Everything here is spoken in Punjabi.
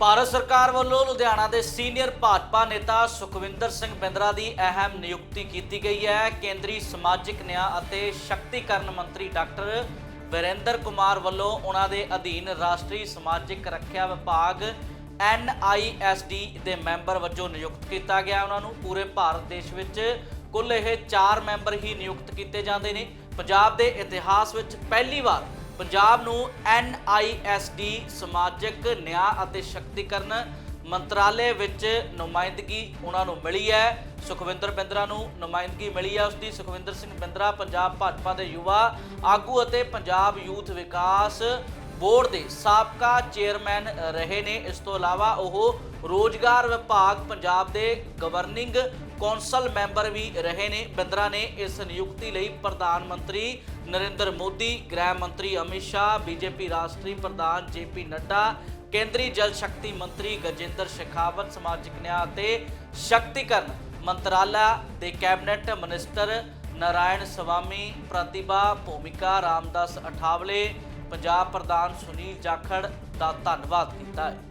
ਭਾਰਤ ਸਰਕਾਰ ਵੱਲੋਂ ਲੁਧਿਆਣਾ ਦੇ ਸੀਨੀਅਰ ਭਾਜਪਾ ਨੇਤਾ ਸੁਖਵਿੰਦਰ ਸਿੰਘ ਬਿੰਦਰਾ ਦੀ ਅਹਿਮ ਨਿਯੁਕਤੀ ਕੀਤੀ ਗਈ ਹੈ। ਕੇਂਦਰੀ ਸਮਾਜਿਕ ਨਿਆਂ ਅਤੇ ਸ਼ਕਤੀਕਰਨ ਮੰਤਰੀ ਡਾਕਟਰ ਵਿਰੇਂਦਰ ਕੁਮਾਰ ਵੱਲੋਂ ਉਹਨਾਂ ਦੇ ਅਧੀਨ ਰਾਸ਼ਟਰੀ ਸਮਾਜਿਕ ਰੱਖਿਆ ਵਿਭਾਗ NISD ਦੇ ਮੈਂਬਰ ਵਜੋਂ ਨਿਯੁਕਤ ਕੀਤਾ ਗਿਆ ਉਹਨਾਂ ਨੂੰ ਪੂਰੇ ਭਾਰਤ ਦੇਸ਼ ਵਿੱਚ ਕੁੱਲ ਇਹ 4 ਮੈਂਬਰ ਹੀ ਨਿਯੁਕਤ ਕੀਤੇ ਜਾਂਦੇ ਨੇ। ਪੰਜਾਬ ਦੇ ਇਤਿਹਾਸ ਵਿੱਚ ਪਹਿਲੀ ਵਾਰ ਪੰਜਾਬ ਨੂੰ NISD ਸਮਾਜਿਕ, ਨਿਆਂ ਅਤੇ ਸ਼ਕਤੀਕਰਨ ਮੰਤਰਾਲੇ ਵਿੱਚ ਨੁਮਾਇੰਦਗੀ ਉਹਨਾਂ ਨੂੰ ਮਿਲੀ ਹੈ। ਸੁਖਵਿੰਦਰ ਬਿੰਦਰਾ ਨੂੰ ਨੁਮਾਇੰਦਗੀ ਮਿਲੀ ਹੈ। ਉਸਦੀ ਸੁਖਵਿੰਦਰ ਸਿੰਘ ਬਿੰਦਰਾ, ਪੰਜਾਬ ਭਾਜਪਾ ਦੇ ਯੁਵਾ ਆਗੂ ਅਤੇ ਪੰਜਾਬ ਯੂਥ ਵਿਕਾਸ ਬੋਰਡ ਦੇ ਸਾਬਕਾ ਚੇਅਰਮੈਨ ਰਹੇ ਨੇ। ਇਸ ਤੋਂ ਇਲਾਵਾ ਉਹ ਰੋਜ਼ਗਾਰ ਵਿਭਾਗ ਪੰਜਾਬ ਦੇ ਗਵਰਨਿੰਗ ਕੌਂਸਲ ਮੈਂਬਰ ਵੀ ਰਹੇ ਨੇ। ਬਿੰਦਰਾ ਨੇ ਇਸ ਨਿਯੁਕਤੀ ਲਈ ਪ੍ਰਧਾਨ ਮੰਤਰੀ ਨਰਿੰਦਰ ਮੋਦੀ, ਗ੍ਰਹਿ ਮੰਤਰੀ ਅਮਿਤ ਸ਼ਾਹ, ਬੀਜੇਪੀ ਰਾਸ਼ਟਰੀ ਪ੍ਰਧਾਨ ਜੇਪੀ ਨੱਡਾ, ਕੇਂਦਰੀ ਜਲ ਸ਼ਕਤੀ ਮੰਤਰੀ ਗਜੇਂਦਰ ਸ਼ੇਖਾਵਤ, ਸਮਾਜਿਕ ਨਿਆਂ ਅਤੇ ਸ਼ਕਤੀਕਰਨ ਮੰਤਰਾਲਾ ਦੇ ਕੈਬਨਿਟ ਮਿਨਿਸਟਰ ਨਾਰਾਇਣ ਸਵਾਮੀ, ਪ੍ਰਤਿਭਾ, ਭੂਮਿਕਾ ਰਾਮਦਾਸ ਅਠਾਵਲੇ ਪੰਜਾਬ ਪ੍ਰਧਾਨ ਸੁਨੀਲ ਜਾਖੜ ਦਾ ਧੰਨਵਾਦ ਕੀਤਾ ਹੈ।